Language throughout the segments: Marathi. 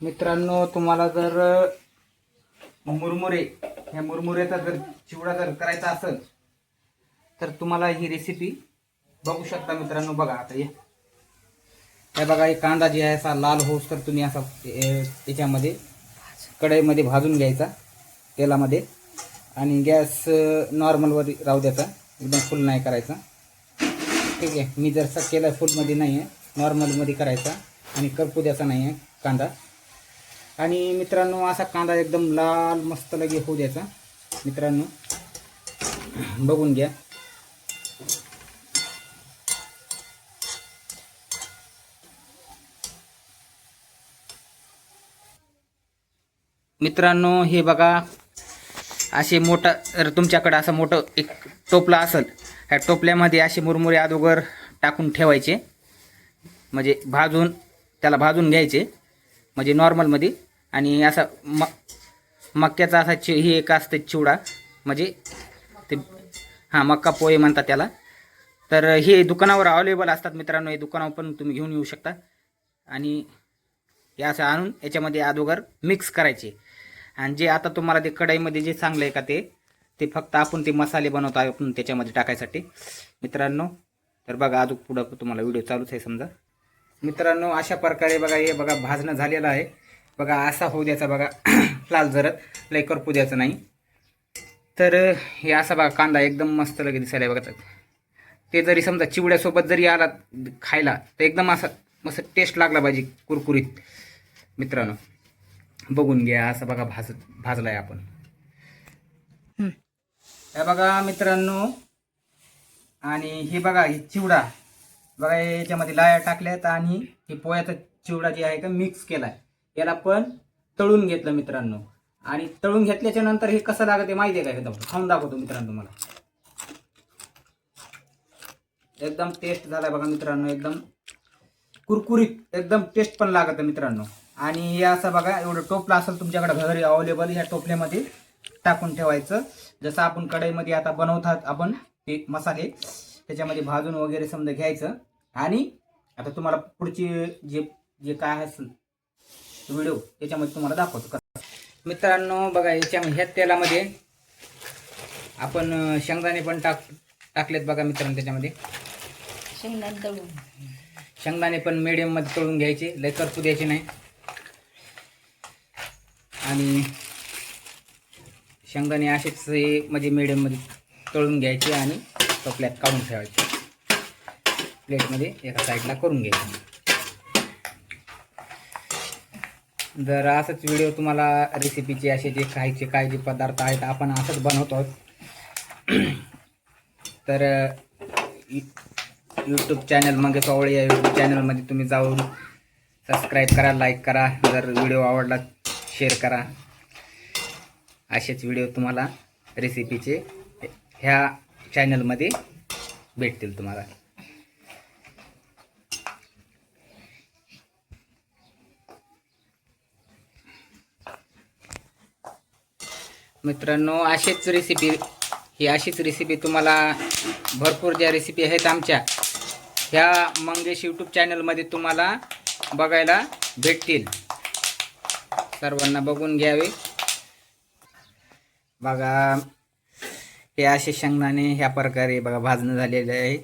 मित्रांनो तुम्हाला जर मुरमुरे ह्या मुरमुरेचा जर चिवडा जर करायचा असेल तर तुम्हाला ही रेसिपी बघू शकता मित्रांनो. बघा आता हे. हे बघा हे कांदा जे आहे असा लाल होस तर तुम्ही असा त्याच्यामध्ये कढईमध्ये भाजून घ्यायचा तेलामध्ये. आणि गॅस नॉर्मलवर राहू द्यायचा एकदम फुल नाही करायचा. ठीक आहे मी जर स केलं फुलमध्ये नाही आहे नॉर्मलमध्ये करायचा आणि करपू द्यायचा नाही आहे कांदा. आणि मित्रांनो असा कांदा एकदम लाल मस्त लगे होऊ द्यायचा. मित्रांनो बघून घ्या. मित्रांनो हे बघा असे मोठं जर तुमच्याकडं असं मोठं एक टोपला असेल ह्या टोपल्यामध्ये असे मुरमुरे अगोदर टाकून ठेवायचे. म्हणजे भाजून त्याला भाजून घ्यायचे. म्हणजे नॉर्मलमध्ये आणि असा म मक्याचा असा चि ही एक असते चिवडा. म्हणजे ते हां मक्का पोहे म्हणतात त्याला. तर हे दुकानावर अवेलेबल असतात मित्रांनो. हे दुकानावर पण तुम्ही घेऊन येऊ शकता. आणि हे असं आणून याच्यामध्ये अगोदर मिक्स करायचे. आणि जे आता तुम्हाला ते कढईमध्ये जे चांगलं आहे का ते ते फक्त आपण ते मसाले बनवतो आपण त्याच्यामध्ये टाकायसाठी. मित्रांनो तर बघा अजून पुढं तुम्हाला व्हिडिओ चालूच आहे समजा. मित्रांनो अशा प्रकारे बघा हे बघा भाजणं झालेलं आहे. बघा असा होऊ द्यायचा बघा. लाल जरत लय करपू द्यायचं नाही. तर हे असा बघा कांदा एकदम मस्त लगे दिसायला बघा. ते जरी समजा चिवड्यासोबत जरी आला खायला तर एकदम असा मस्त टेस्ट लागला पाहिजे कुरकुरीत. मित्रांनो बघून घ्या असं बघा भाज भाजलाय आपण. हे बघा मित्रांनो आणि हे बघा हे चिवडा. बघा याच्यामध्ये लाया टाकल्यात आणि हे पोह्याचा चिवडा जे आहे का मिक्स केलाय. याला पण तळून घेतलं मित्रांनो. आणि तळून घेतल्याच्या नंतर हे कसं लागत माहिती आहे का एकदम खाऊन दाखवतो मित्रांनो तुम्हाला. एकदम टेस्ट झालाय बघा मित्रांनो एकदम कुरकुरीत एकदम टेस्ट पण लागत मित्रांनो. आणि हे असं बघा एवढं टोपला असेल तुमच्याकडे घरी अवेलेबल ह्या टोपल्यामध्ये टाकून ठेवायचं. जसं आपण कढईमध्ये आता बनवतात आपण ते मसाले त्याच्यामध्ये भाजून वगैरे समजा घ्यायचं. आणि आता तुम्हाला पुढची जे जे काय असेल व्हिडिओ त्याच्यामध्ये तुम्हाला दाखवतो कसं. मित्रांनो बघा याच्या ह्या तेलामध्ये आपण शेंगदाणे पण टाक टाकलेत बघा मित्रांनो त्याच्यामध्ये. शेंगदाणे तळून. शेंगदाणे पण medium मध्ये तळून घ्यायचे. लय करपू द्यायचे नाही. आणि शेंगदाणे असेच हे म्हणजे medium मध्ये तळून घ्यायचे आणि टोपल्यात काढून ठेवायचे. प्लेटमध्ये एका साईडला करून घ्यायचे. जर असंच व्हिडिओ तुम्हाला रेसिपीचे असे जे खायचे काय जे पदार्थ आहेत आपण असंच बनवतो आहोत. तर यूट्यूब चॅनल मग आवळे या यूट्यूब चॅनलमध्ये तुम्ही जाऊन सबस्क्राईब करा लाईक करा. जर व्हिडिओ आवडला शेअर करा. असेच व्हिडिओ तुम्हाला रेसिपीचे ह्या चॅनलमध्ये भेटतील तुम्हाला. मित्रांनो अशीच रेसिपी ही अशीच रेसिपी तुम्हाला भरपूर ज्या रेसिपी आहेत आमच्या ह्या मंगेश यूट्यूब चॅनलमध्ये तुम्हाला बघायला भेटतील. सर्वांना बघून घ्यावे. बघा हे असे शेंगदाणे ह्या प्रकारे बघा भाजणं झालेलं आहे.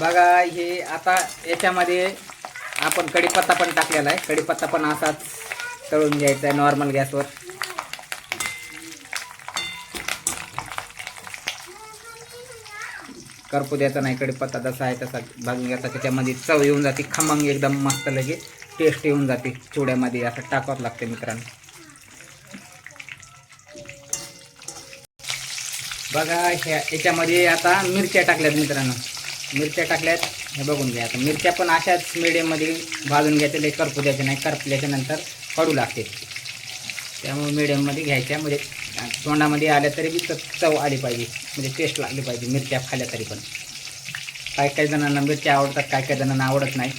बघा हे आता याच्यामध्ये आपण कढीपत्ता पण टाकलेला आहे. कढीपत्ता पण असाच तळून घ्यायचा आहे नॉर्मल गॅसवर करपू द्यायचा नाही. कढीपत्ता जसा आहे तसा भाजून घ्यायचा. त्याच्यामध्ये चव येऊन जाते. खमंग एकदम मस्त लगे टेस्ट येऊन जाते. चिवड्यामध्ये असं टाकावं लागते मित्रांनो. बघा ह्या याच्यामध्ये आता मिरच्या टाकल्यात मित्रांनो. मिरच्या टाकल्यात. हे बघून घ्या आता. मिरच्या पण अशाच मिडियममध्ये भाजून घ्यायच्या लई करपू द्यायच्या नाही. करपल्याच्या नंतर कडू लागते. त्यामुळे मिडियममध्ये घ्यायच्या. म्हणजे तोंडामध्ये आल्या तरी बी चव आली पाहिजे. म्हणजे टेस्ट लागली पाहिजे मिरच्या खाल्ल्या तरी पण. काही काही जणांना मिरच्या आवडतात काही काही जणांना आवडत नाही.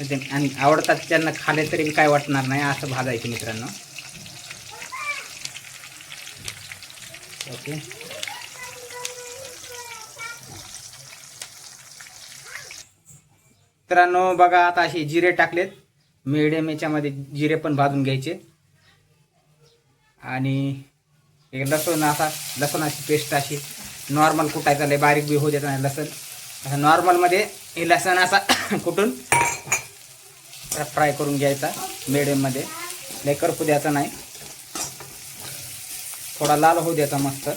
तर ते- आणि आवडतात त्यांना खाले तरी बी काय वाटणार नाही असं भाजायचं मित्रांनो. ओके. मित्रांनो बघा आता असे जिरे टाकलेत. मिडियम याच्यामध्ये जिरे पण भाजून घ्यायचे. आणि एक लसूण असा लसणाची पेस्ट अशी नॉर्मल कुटायचा लय बारीक बी होऊ द्यायचा नाही लसण. असं नॉर्मलमध्ये हे लसण असा कुटून फ्राय करून घ्यायचा मिडियममध्ये लय करपू द्यायचा नाही. थोडा लाल होऊ द्यायचा मस्त.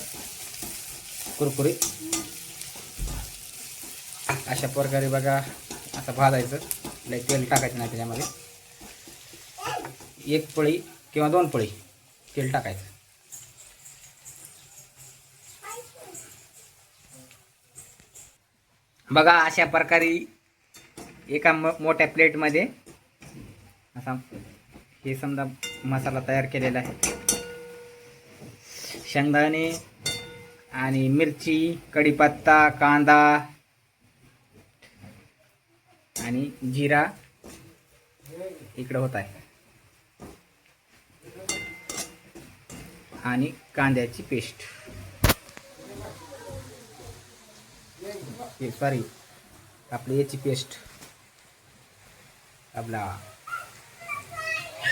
कुरकुरीत. अशा प्रकारे बघा. असं भाजायचं. लय तेल टाकायचं नाही त्याच्यामध्ये. एक पळी किंवा दोन पळी तेल टाकायचं. बघा अशा प्रकारे एका म मोठ्या प्लेटमध्ये असा हे समजा मसाला तयार केलेला आहे. शेंगदाणे आणि मिरची कढीपत्ता कांदा आणि जिरा इकडं होत आहे. आणि कांद्याची पेस्ट. सॉरी आपली याची पेस्ट. आपला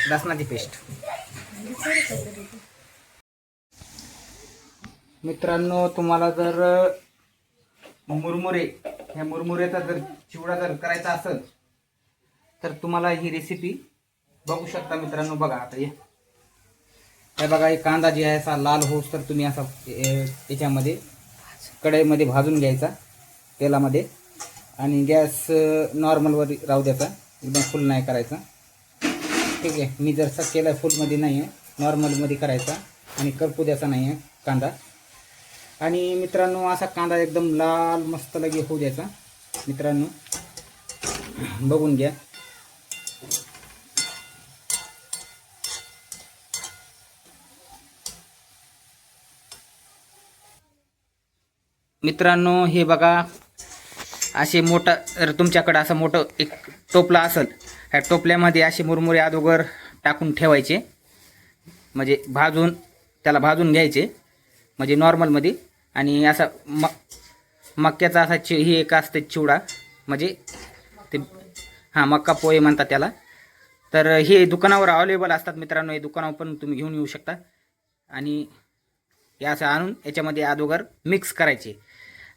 लसणाची पेस्ट. मित्रांनो तुम्हाला जर मुरमुरे ह्या मुरमुरेचा जर चिवडा जर करायचा असेल तर तुम्हाला ही रेसिपी बघू शकता मित्रांनो. बघा आता हे. हे बघा हे कांदा जे आहे असा लाल होस तर तुम्ही असा त्याच्यामध्ये याच्यामध्ये कढईमध्ये भाजून घ्यायचा तेलामध्ये. आणि गॅस नॉर्मलवर राहू द्यायचा. एकदम फुल नाही करायचा. ठीक आहे. मी जर स केला फुलमध्ये नाही आहे नॉर्मलमध्ये करायचा. आणि करपू द्यायचा नाही आहे कांदा. आणि मित्रांनो असा कांदा एकदम लाल मस्त लगे होऊ द्यायचा. मित्रांनो बघून घ्या. मित्रांनो हे बघा असे मोठं जर तुमच्याकडं असं मोठं एक टोपला असेल ह्या टोपल्यामध्ये असे मुरमुरे अगोदर टाकून ठेवायचे. म्हणजे भाजून त्याला भाजून घ्यायचे. म्हणजे नॉर्मलमध्ये आणि असा म मक्याचा असा चि ही एक असते चिवडा. म्हणजे ते हां मक्का पोहे म्हणतात त्याला. तर हे दुकानावर अवेलेबल असतात मित्रांनो. हे दुकानावर पण तुम्ही घेऊन येऊ शकता. आणि हे असं आणून याच्यामध्ये अगोदर मिक्स करायचे.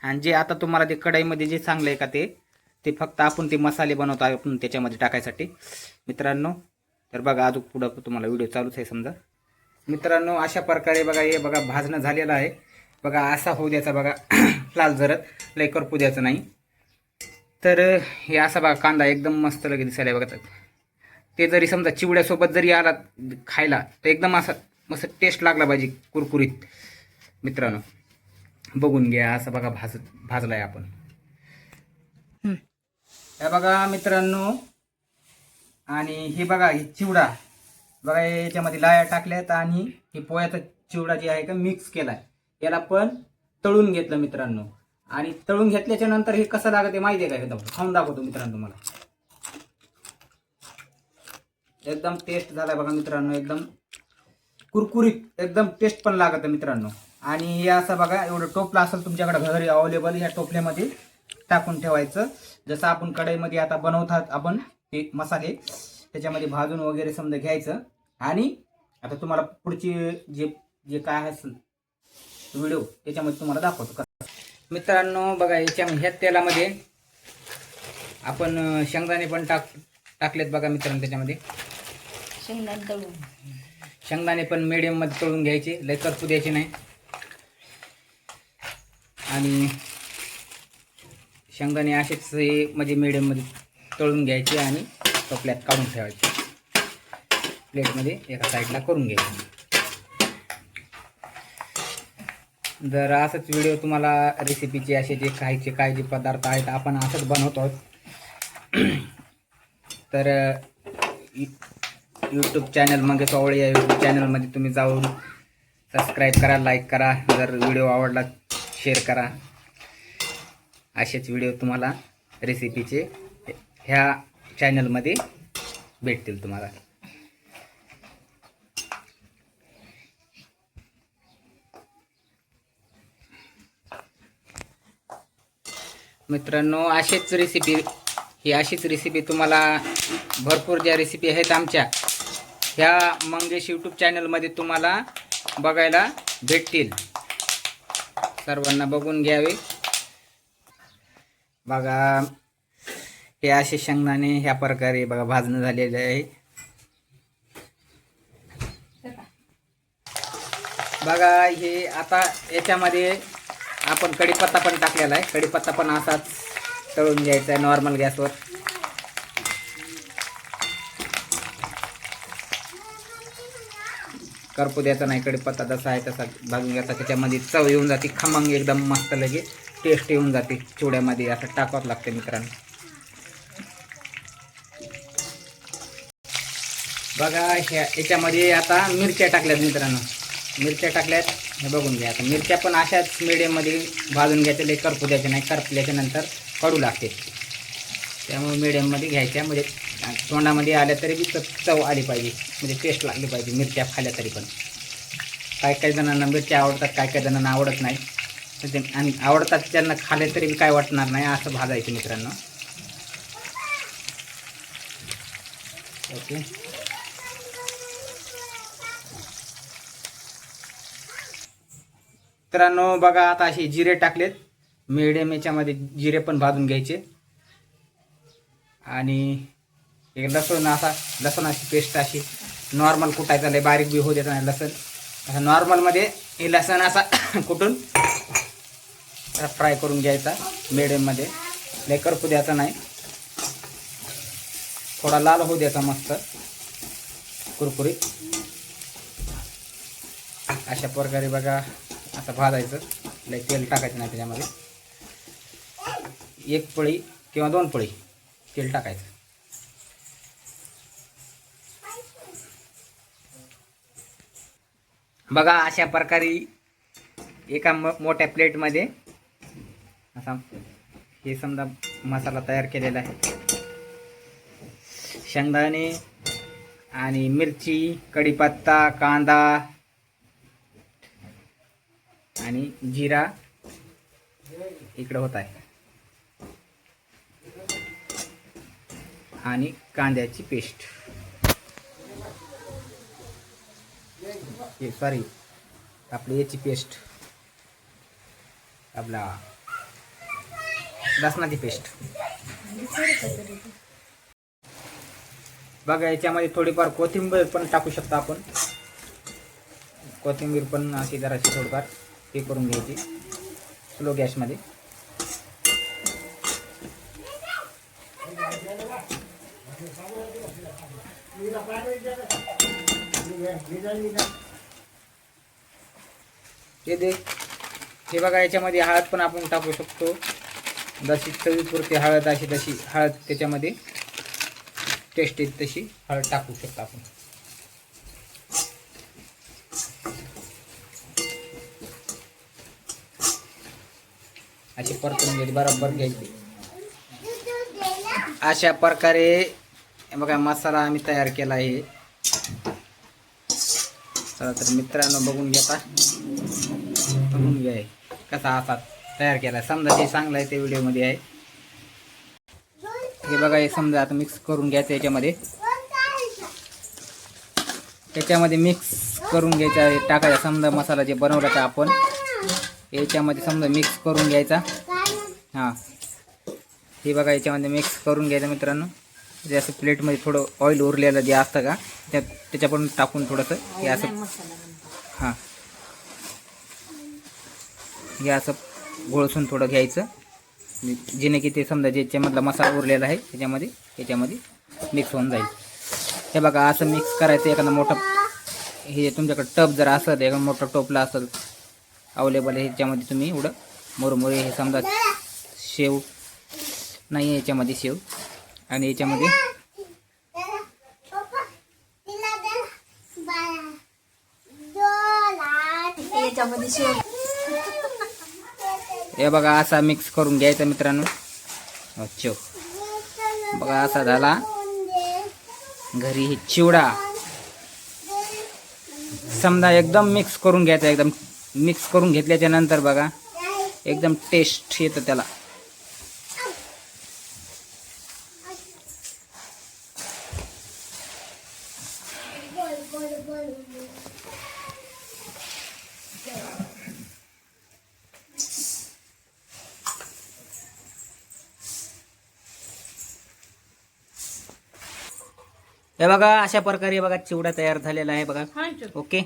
आणि जे आता तुम्हाला ते कढईमध्ये जे चांगलं आहे का ते ते फक्त आपण ते मसाले बनवतो आपण त्याच्यामध्ये टाकायसाठी. मित्रांनो तर बघा अजून पुढं तुम्हाला व्हिडिओ चालूच आहे समजा. मित्रांनो अशा प्रकारे बघा हे बघा भाजणं झालेलं आहे. बघा असा होऊ द्यायचा बघा. लाल जरत लय करपू द्यायचं नाही. तर हे असा बघा कांदा एकदम मस्त लगे दिसायला बघा. ते जरी समजा चिवड्यासोबत जरी आला खायला तर एकदम असा मस्त टेस्ट लागला पाहिजे कुरकुरीत. मित्रांनो बघून घ्या असं बघा भाज भाजलाय आपण. हे बघा मित्रांनो आणि हे बघा हे चिवडा. बघा याच्यामध्ये लाया टाकल्यात आणि हे पोह्याचा चिवडा जे आहे का मिक्स केलाय. याला पण तळून घेतलं मित्रांनो. आणि तळून घेतल्याच्या नंतर हे कसं लागत ते माहिती आहे का एकदम खाऊन दाखवतो मित्रांनो तुम्हाला. एकदम टेस्ट झालाय बघा मित्रांनो एकदम कुरकुरीत एकदम टेस्ट पण लागत मित्रांनो. आणि हे असं बघा एवढं टोपला असेल तुमच्याकडे घरी अवेलेबल या टोपल्यामध्ये टाकून ठेवायचं. जसं आपण कढईमध्ये आता बनवतात आपण हे मसाले त्याच्यामध्ये भाजून वगैरे समजा घ्यायचं. आणि आता तुम्हाला पुढची जे जे काय असेल व्हिडिओ त्याच्यामध्ये तुम्हाला दाखवतो कसं मित्रांनो बघा याच्या ह्या तेलामध्ये आपण शेंगदाणे पण टाक टाकलेत बघा मित्रांनो त्याच्यामध्ये. शेंगदाणे तळून. शेंगदाणे पण medium मध्ये तळून घ्यायचे. लय करपू द्यायचे नाही. आणि शेंगदाणे असेच हे म्हणजे medium मध्ये तळून घ्यायचे आणि टोपल्यात काढून ठेवायचे. प्लेटमध्ये एका साईडला करून घ्यायचे. जर असंच व्हिडिओ तुम्हाला रेसिपीचे असे जे खायचे काय जे पदार्थ आहेत आपण असंच बनवतो आहोत. तर यूट्यूब चॅनल मग आवळे या यूट्यूब चॅनलमध्ये तुम्ही जाऊन सबस्क्राईब करा लाईक करा. जर व्हिडिओ आवडला शेअर करा. असेच व्हिडिओ तुम्हाला रेसिपीचे ह्या चॅनलमध्ये भेटतील तुम्हाला. मित्रांनो अशीच रेसिपी ही अशीच रेसिपी तुम्हाला भरपूर ज्या रेसिपी आहेत आमच्या ह्या मंगेश यूट्यूब चॅनलमध्ये तुम्हाला बघायला भेटतील. सर्वांना बघून घ्यावे. बघा हे असे शेंगदाणे ह्या प्रकारे बघा भाजणं झालेले आहे. बघा हे आता याच्यामध्ये आपण कढीपत्ता पण टाकलेला आहे. कढीपत्ता पण असाच तळून घ्यायचा आहे नॉर्मल गॅसवर करपू द्यायचा नाही कढीपत्ता जसा आहे तसा भाजून घ्यायचा. त्याच्यामध्ये चव येऊन जाते खमंग एकदम मस्त लगे टेस्ट येऊन जाते चिवड्यामध्ये असं टाकावं लागते मित्रांनो. बघा ह्या याच्यामध्ये आता मिरच्या टाकल्यात मित्रांनो. मिरच्या टाकल्यात. हे बघून घ्या. आता मिरच्या पण अशाच मिडियममध्ये भाजून घ्यायच्या लई करपू द्यायच्या नाही. करपल्याच्या नंतर कडू लागते. त्यामुळे मिडियममध्ये घ्यायच्या. म्हणजे तोंडामध्ये आल्या तरी बी चव आली पाहिजे. म्हणजे टेस्ट लागली पाहिजे मिरच्या खाल्ल्या तरी पण. काही काही जणांना मिरच्या आवडतात काही काही जणांना आवडत नाही. ते- आणि आवडतात त्यांना खाल्ले तरी बी काय वाटणार नाही असं भाजायचं मित्रांनो. ओके. मित्रांनो बघा आता असे जिरे टाकलेत. मिडियम याच्यामध्ये जिरे पण भाजून घ्यायचे. आणि एक लसूण असा लसणाची पेस्ट अशी नॉर्मल कुटायचा लय बारीक बी होऊ देता नाही लसण. असं नॉर्मलमध्ये हे लसण असा कुटून फ्राय करून घ्यायचा मिडियममध्ये लय करपू द्यायचा नाही. थोडा लाल होऊ द्यायचा मस्त कुरकुरीत. अशा प्रकारे बघा. असं भाजायचं. लय तेल टाकायचं नाही त्याच्यामध्ये. एक पळी किंवा दोन पळी तेल टाकायचं. बघा अशा प्रकारे एका म मोठ्या प्लेटमध्ये असा हे समजा मसाला तयार केलेला आहे. शेंगदाणे आणि मिरची कढीपत्ता कांदा आणि जिरा इकडं होत आहे. आणि कांद्याची पेस्ट. सॉरी आपली याची पेस्ट. आपला लसणाची पेस्ट. बघा याच्यामध्ये थोडीफार कोथिंबीर पण टाकू शकतो आपण. कोथिंबीर पण अशी जराशी थोडीफार. हे करून घ्यायची. स्लो गॅसमध्ये हे दे. हे बघा याच्यामध्ये हळद पण आपण टाकू शकतो. जशी चवीपुरती हळद अशी तशी हळद त्याच्यामध्ये टेस्ट येत तशी हळद टाकू शकतो आपण. अशी परतून घ्यायची बरोबर घ्यायची अशा प्रकारे बघा मसाला आम्ही तयार केला आहे. चला तर मित्रांनो बघून घेता बघून घ्या कसा असा तयार केला. समजा ते चांगलं आहे ते व्हिडिओमध्ये आहे. हे बघा हे समजा आता मिक्स करून घ्यायचं याच्यामध्ये. त्याच्यामध्ये मिक्स करून घ्यायचा टाकायचा समजा मसाला जे बनवला तर आपण याच्यामध्ये समजा मिक्स करून घ्यायचा. हां. हे बघा याच्यामध्ये मिक्स करून घ्यायचं मित्रांनो. जे असं प्लेटमध्ये थोडं ऑइल उरलेलं जे असतं का त्यात त्याच्या पण टाकून थोडंसं हे असं हां. हे असं घोळसून थोडं घ्यायचं. जेणे की ते समजा ज्याच्यामधला मसाला उरलेला आहे त्याच्यामध्ये त्याच्यामध्ये मिक्स होऊन जाईल. हे बघा असं मिक्स करायचं एखादं मोठं हे तुमच्याकडे टप जर असेल एखादं मोठं टोपला असेल अवेलेबल आहे ह्याच्यामध्ये तुम्ही एवढं. मुरमुरे हे समजा शेव नाही आहे याच्यामध्ये शेव. आणि याच्यामध्ये याच्यामध्ये शेव. हे बघा असा मिक्स करून घ्यायचा मित्रांनो. अच्छा. बघा असा झाला. घरी हे चिवडा. समजा एकदम मिक्स करून घ्यायचा एकदम मिक्स करून घेतल्याच्या नंतर बघा एकदम टेस्ट येतं त्याला. हे बघा अशा प्रकारे बघा चिवडा तयार झालेला आहे बघा. ओके